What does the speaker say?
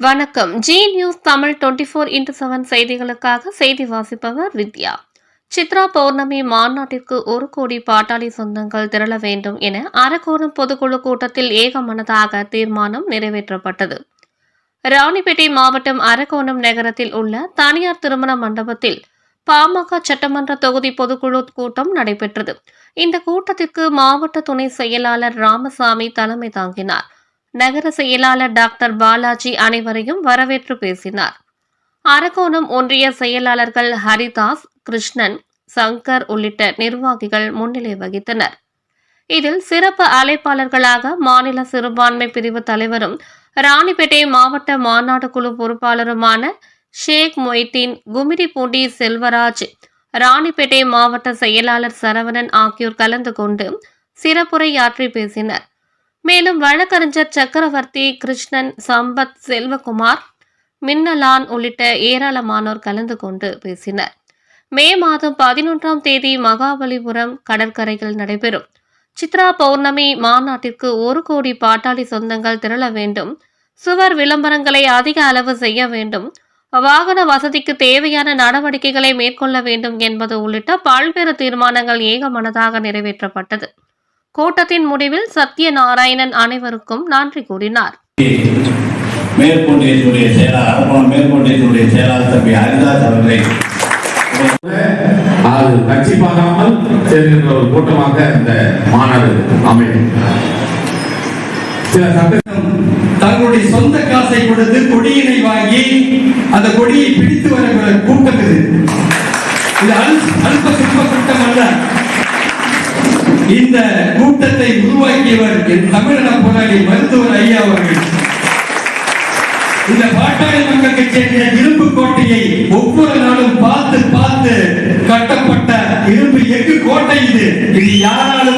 வணக்கம். Zee news Tamil twenty four into seven செய்திகளுக்காக செய்தி வாசிப்பவர் வித்யா. சித்ரா பௌர்ணமி மாநாட்டிற்கு ஒரு கோடி பாட்டாளி சொந்தங்கள் திரள வேண்டும் என அரக்கோணம் பொதுக்குழு கூட்டத்தில் ஏகமனதாக தீர்மானம் நிறைவேற்றப்பட்டது. ராணிப்பேட்டை மாவட்டம் அரக்கோணம் நகரத்தில் உள்ள தனியார் திருமண மண்டபத்தில் பாமக சட்டமன்ற தொகுதி பொதுக்குழு கூட்டம் நடைபெற்றது. இந்த கூட்டத்திற்கு மாவட்ட துணை செயலாளர் ராமசாமி தலைமை தாங்கினார். நகர செயலாளர் டாக்டர் பாலாஜி அனைவரையும் வரவேற்று பேசினார். அரக்கோணம் ஒன்றிய செயலாளர்கள் ஹரிதாஸ் கிருஷ்ணன் சங்கர் உள்ளிட்ட நிர்வாகிகள் முன்னிலை வகித்தனர். இதில் சிறப்பு அழைப்பாளர்களாக மாநில சிறுபான்மை பிரிவு தலைவரும் ராணிப்பேட்டை மாவட்ட மாநாடு குழு பொறுப்பாளருமான ஷேக் மொய்தீன் குமிடிப்பூண்டி செல்வராஜ் ராணிப்பேட்டை மாவட்ட செயலாளர் சரவணன் ஆகியோர் கலந்து கொண்டு சிறப்புரையாற்றி பேசினர். மேலும் வழக்கறிஞர் சக்கரவர்த்தி கிருஷ்ணன் சம்பத் செல்வகுமார் மின்னலான் உள்ளிட்ட ஏராளமானோர் கலந்து கொண்டு பேசினர். மே மாதம் பதினொன்றாம் தேதி மகாபலிபுரம் கடற்கரையில் நடைபெறும். சித்ரா பௌர்ணமி மாநாட்டிற்கு ஒரு கோடி பாட்டாளி சொந்தங்கள் திரள வேண்டும். சுவர் விளம்பரங்களை அதிக அளவு செய்ய வேண்டும். வாகன வசதிக்கு தேவையான நடவடிக்கைகளை மேற்கொள்ள வேண்டும் என்பது உள்ளிட்ட பல்வேறு தீர்மானங்கள் ஏகமனதாக நிறைவேற்றப்பட்டது. கூட்டத்தின் முடிவில் சத்யநாராயணன் அனைவருக்கும் நன்றி கூறினார். மேற்கொண்டியத்தினுடைய செயலாளர் மேற்கொண்டியத்தினுடைய செயலாளர் தம்பி ஹரிதாஸ் அவர்களை அது கட்சி பார்க்காமல் சேர்கின்ற ஒரு கூட்டமாக இந்த மாநாடு அமையும். சில சட்ட தங்களுடைய சொந்த காசை கொடுத்து கொடியினை வாங்கி அந்த கொடியை பிடித்து வருகிற கூட்டம் இது. இது அல்- அல்ப சுல்ப கூட்டம் அல்ல. இந்த கூட்டத்தை உருவாக்கியவர் என் தமிழக போராளி மருத்துவர் ஐயா அவர்கள். இந்த பாட்டாளி மக்களுக்கு சேர்ந்த இரும்பு கோட்டையை ஒவ்வொரு நாளும் பார்த்து பார்த்து கட்டப்பட்ட இரும்பு எஃகு கோட்டை இது. இது யாராலும்